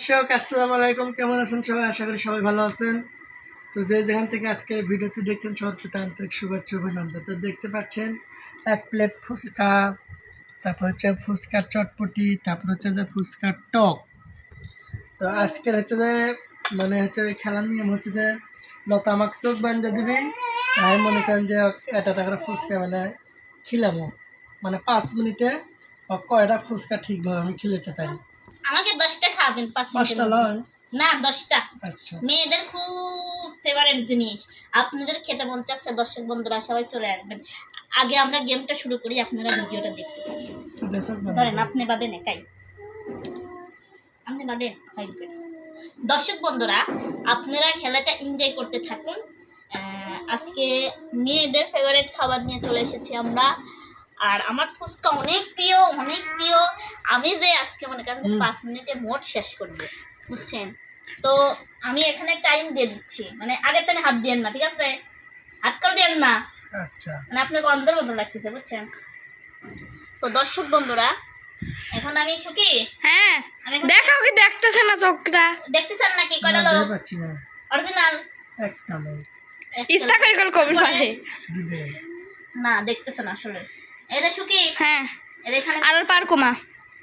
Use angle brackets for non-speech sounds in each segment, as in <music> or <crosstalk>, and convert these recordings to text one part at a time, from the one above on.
দর্শক, আসসালামু আলাইকুম। কেমন আছেন সবাই? আশা করি সবাই ভালো আছেন। তো যে যেখান থেকে আজকের ভিডিওটি দেখছেন প্রতি আন্তরিক শুভেচ্ছা অভিনন্দন। তো দেখতে পাচ্ছেন, এক প্লেট ফুচকা, তারপর হচ্ছে ফুচকার চটপটি, তারপর হচ্ছে যে ফুচকার টক। তো আজকের হচ্ছে যে মানে হচ্ছে খেলার নিয়ম হচ্ছে যে, লতা আমাকে চোখ বান্ধে দিবি আমি মনে করেন যে এটা টাকার ফুচকা মানে খিলামো। মানে পাঁচ মিনিটে কয়টা ফুচকা ঠিকভাবে আমি খিলাতে পারি? আমাকে দশটা খাওয়াবেন পাঁচটা লয়? না দশটা। আচ্ছা। মেয়েদের খুব ফেভারিট জিনিস। আপনাদের খেতে মন চাচ্ছে দর্শক বন্ধুরা সবাই চলে আসবেন। আগে আমরা গেমটা শুরু করি আপনারা ভিডিওটা দেখতে থাকেন। বন্ধু, ধরেন আপনি বাদেন একাই। আপনি বাদেন দর্শক বন্ধুরা আপনারা খেলাটা এনজয় করতে থাকুন। আজকে মেয়েদের ফেভারিট খাবার নিয়ে চলে এসেছি আমরা। আর আমার ফুচকা অনেক প্রিয় অনেক প্রিয়। আমি যে আজকে মনে করেন পাঁচ মিনিটে মোট শেষ করব বুঝছেন? তো আমি এখানে টাইম দিয়ে দিচ্ছি। মানে আগের থেকে হাত দিয়েন না ঠিক আছে? হাত কাল দিয়েন না। আচ্ছা। মানে আপনাকে অন্ধের মতো লাগতেছে বুঝছেন? তো দর্শক বন্ধুরা এখন আমি সুখী? হ্যাঁ দেখাও কি দেখতেছে না চোখটা? দেখতেছেন নাকি কয়টা না, লোক? অরিজিনাল একটা নয় ইস্তা করে কল কবি পারে দিবে। না দেখতেছেন আসলে। যে হ্যাঁ। পার কুমা।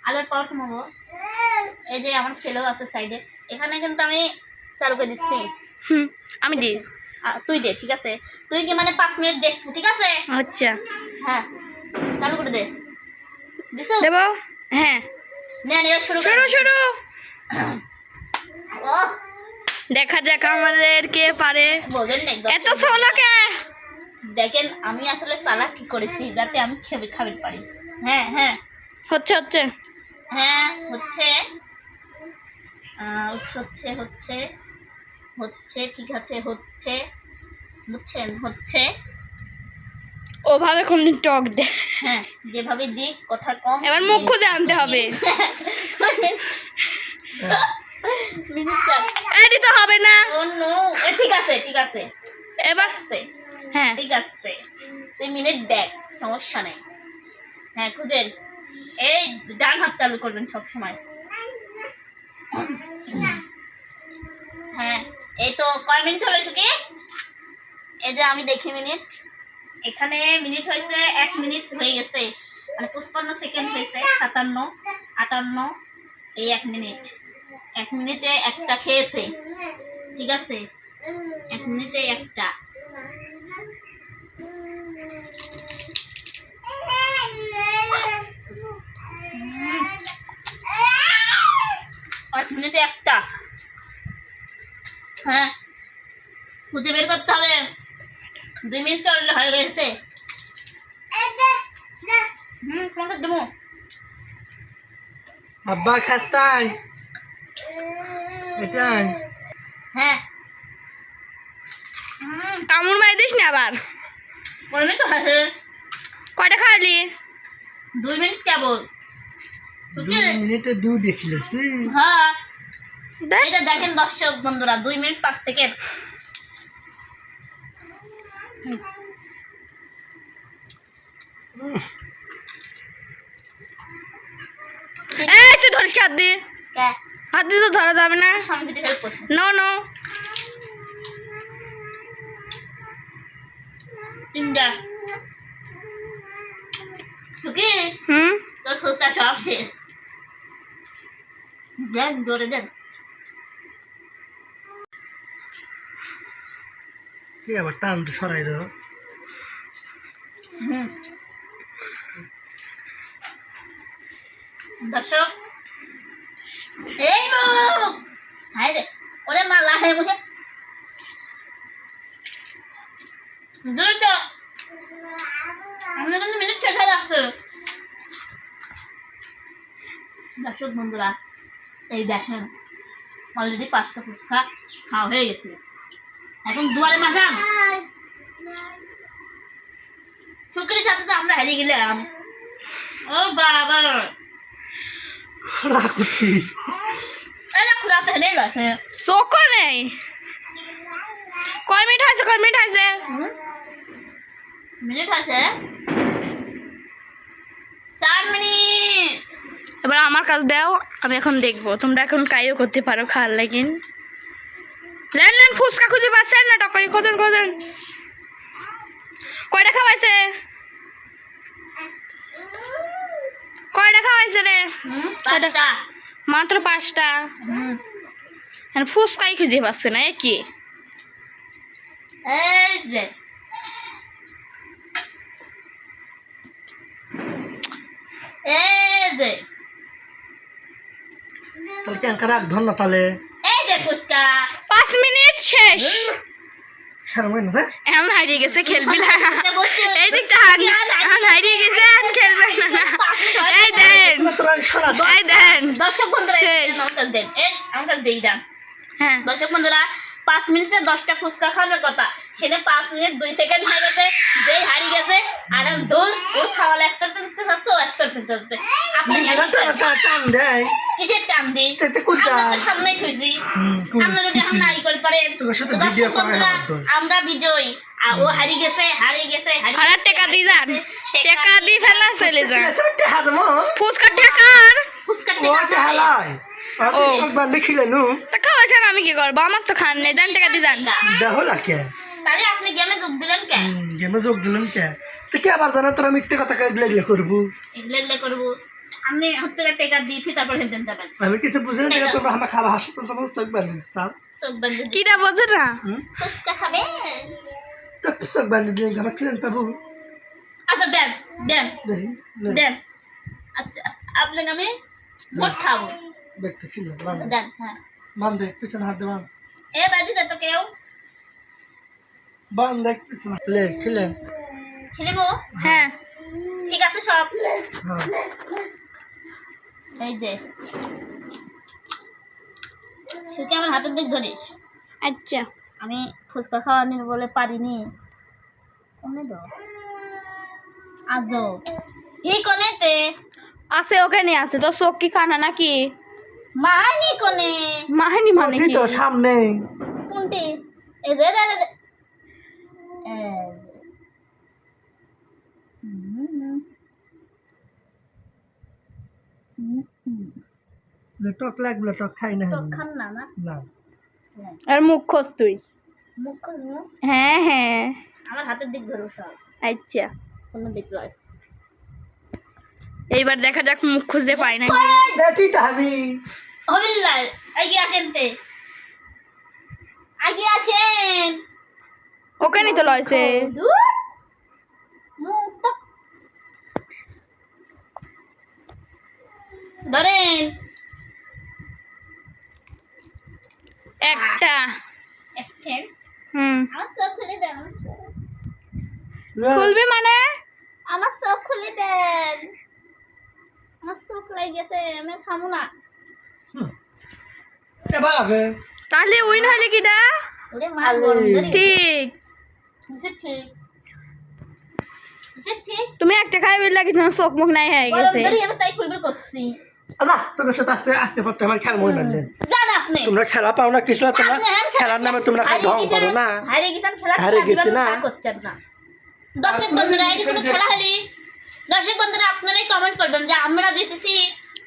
আলোর কমাবো এই যে আমার ছেলেও আছে সাইডে এখানে কিন্তু আমি চালু করে দিচ্ছি। হুম আমি দিই। তুই দে ঠিক আছে। তুই কি মানে পাঁচ মিনিট দেখব ঠিক আছে? আচ্ছা। হ্যাঁ চালু করে দে। দিছো? দেব? হ্যাঁ। নেন এবার শুরু শুরু শুরু। ও <coughs> দেখা যাক আমাদের কে পারে এত সোলো কে? দেখেন আমি আসলে সালাদ কি করেছি যাতে আমি খেবে খাবে পারি। হ্যাঁ হ্যাঁ। হচ্ছে হচ্ছে। হ্যাঁ হচ্ছে। হচ্ছে হচ্ছে হচ্ছে। ঠিক আছে হচ্ছে। বুঝছেন? হচ্ছে। ওভাবে কোনদিন টক দে। হ্যাঁ যেভাবে দিক কথা কম। এবার মুখ খুঁজে আনতে হবে। মিনিটটা এটি তো হবে না। Oh no. ঠিক আছে ঠিক আছে। এবার হ্যাঁ। ঠিক আছে। তুই মিনিট দেখ, সমস্যা নেই। হ্যাঁ খুঁজেন এই ডান হাত চালু করবেন সব সময় হ্যাঁ এই তো কয় মিনিট হলো সুকি এই যে আমি দেখি মিনিট। এখানে মিনিট হয়েছে এক মিনিট হয়ে গেছে। মানে পঁচপান্ন সেকেন্ড হয়েছে, সাতান্ন, আটান্ন, এই এক মিনিট। এক মিনিটে একটা খেয়েছে। ঠিক আছে? এক মিনিটে একটা। খুঁজে বের করতে হবে। দুই মিনিট করলে হয়ে গেছে। হুম তোমাকে দেবো। আব্বা খাস্তাই। এটাই হ্যাঁ। হুম কামড় মারি দিস না আবার। কয় মিনিট হয়েছে কয়টা খাওয়ালি? দুই মিনিট কেবল। দুই মিনিটে দু দেখিলেছি। হ্যাঁ। দেখেন দর্শক বন্ধুরা দুই মিনিট পাঁচ সেকেন্ড। এই তুই ধরিস হাত দিয়ে? হাত দিয়ে তো ধরা যাবে না। No no hmm? তোর সব শেষ। দেন ধরে দেন কি আবার সরাই দর্শক, এই রে, ওরে মালা হে মুখে আমাদের কিন্তু মিনিট হয়ে দর্শক বন্ধুরা, এই দেখেন অলরেডি পাঁচটা ফুচকা খাওয়া হয়ে গেছে। এখন দুয়ারে মাখান শুক্রের সাথে তো আমরা হারিয়ে গেলাম। ও বাবা। রাকুতি এটা খুঁড়াতে হেরে গেছে চোখও নেই। কয় মিনিট হয়েছে কয় মিনিট হয়েছে? মিনিট আছে চার মিনিট। এবার আমার কাজ দাও আমি এখন দেখব। তোমরা এখন কাইও করতে পারো খাওয়ার লাগিন। লেন লেন ফুচকা খুঁজে পাচ্ছেন না টকরি কতন কতন কয়টা খাওয়াইছে? কয়টা খাওয়াইছে রে? মাত্র পাঁচটা? ফুচকাই খুঁজে পাচ্ছে না এ কি? এই যে। এই যে। তাহলে ধর না তাহলে। পাঁচ মিনিট শেষ। না? এমন হারিয়ে গেছে খেলবি না। এই দিকটা হান এখন হারিয়ে গেছে আর খেলবে না। এই দেন। না। এই দেন। দর্শক বন্ধুরা শেষ। আমার দেই দাম হ্যাঁ। দর্শক বন্ধুরা পাঁচ মিনিটে দশটা ফুচকা খাওয়ানোর কথা। সেটা পাঁচ মিনিট দুই সেকেন্ড হয়ে গেছে যেই হারিয়ে গেছে আর আমি দোল ওর খাওয়ালে একটা দিতে চাচ্ছে ও একটা দিতে চাচ্ছে আপনি টান- টান- টান দেয়। কিসের টান দিই তেতে কোন আমরা কোন আমরা যদি এখন নাই করে পারেন আমার বিজয়ী। আর ও হারিয়ে গেছে গেছে যান। টাকা ফেলা চলে যান। ফুচকা টাকার। ও টাকা ও। নু। তা খাওয়াইছেন আমি কি করব আমার তো খান নেই দেন টাকা দিয়ে যান দেখো না কে? তাহলে আপনি গেমে যোগ দিলেন কে হুম, গেমে যোগ দিলাম কে? তো কে আবার জানে তোরা মিথ্যে কথা কয়ে এগুলো এগুলো করব? এগুলো এগুলো করব আপনি হচ্ছে গিয়ে টাকা দিয়েছি তারপর হেঁটেন যাবেন আমি কিছু বুঝি না তোমরা আমার খাবার হাসি তোমার চোখ বান্ধে দিতে চাও? চোখ বেঁধে কিটা বোঝে না হুম? ফুচকা খাবে তো চোখ বান্ধে দিলে আমার খিলেন পাবো আচ্ছা দেন দেন দেখি দেন আচ্ছা আপনাকে আমি মোট খাব দেখতে বান্ধে হ্যাঁ। পিছনে হাত দে বান্ধ এ বাজি দে তো কেউ বান্ধে পিছনে লে খিলে খেলিব হ্যাঁ। ঠিক আছে সব। হ্যাঁ। এই যে। তুই আমার হাতের দিক ধরিস? আচ্ছা। আমি ফুচকা খাওয়া খাওয়ানি বলে পারিনি। কমে দাও আজো এই কোনেতে? আছে ওখানে আছে। তো চোখ কি খানা নাকি? মানি কোনে? মাহানি মানে কি তো সামনে? কোনটি? রে। হুম। হুম, হুম। টক লাগল টক খাই না তো খান না না? না। আর মুখ খোঁজ তুই। মুখ মুখ। হ্যাঁ হ্যাঁ। আমার হাতের দিক ধরো সব। আচ্ছা। কোনো দিক নয় এইবার দেখা যাক মুখ খুঁজতে পাই নাকি। হবিল্লাল আগে আসেন তে। আগে আসেন। ওখানে তো লয়ছে। ধরেন। একটা। হুম। খুলবি মানে? আমার চোখ খুলে দেন। আমার চোখ লাগে গেছে আমি খামো না। তাহলে উইন হইলে ধরে গেছে। ঠিক। তুমি একটা খাই তোমার চোখ মুখ নাই হয়ে গেছে। ধরে এবার তাই খুলবে করছি। তোদের সাথে আসতে আসতে পারতে আমার খেলা মনে লাগলেন তোমরা খেলা পাও না কিছু তোমরা খেলার নামে তোমরা ঢং করো না। হারিয়ে গেছেন খেলা হারিয়ে খেলা গেছি না। তা করছেন না। দর্শক বন্ধুরা এই কোনো খেলা হারি দর্শক বন্ধুরা আপনারাই কমেন্ট করবেন যে আমরা জিতেছি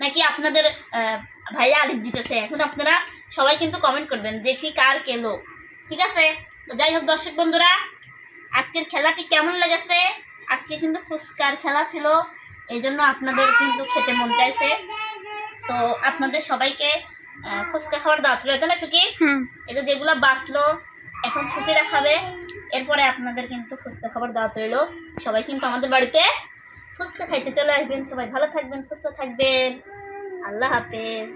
নাকি আপনাদের আহ, ভাইয়া আলিফ জিতেছে। এখন আপনারা সবাই কিন্তু কমেন্ট করবেন যে কি কার কেলো ঠিক আছে? তো যাই হোক দর্শক বন্ধুরা আজকের খেলাটি কেমন লেগেছে? আজকে কিন্তু ফুচকার খেলা ছিল এই জন্য আপনাদের কিন্তু খেতে মন চাইছে। তো আপনাদের সবাইকে ফুচকা খাওয়ার দাওয়াত রয়েছে না হুম। এটা যেগুলো বাঁচলো এখন সুতিরা খাবে। এরপরে আপনাদের কিন্তু ফুচকা খাবার দাওয়াত রইল। সবাই কিন্তু আমাদের বাড়িতে ফুচকা খাইতে চলে আসবেন। সবাই ভালো থাকবেন সুস্থ থাকবেন। আল্লাহ হাফেজ।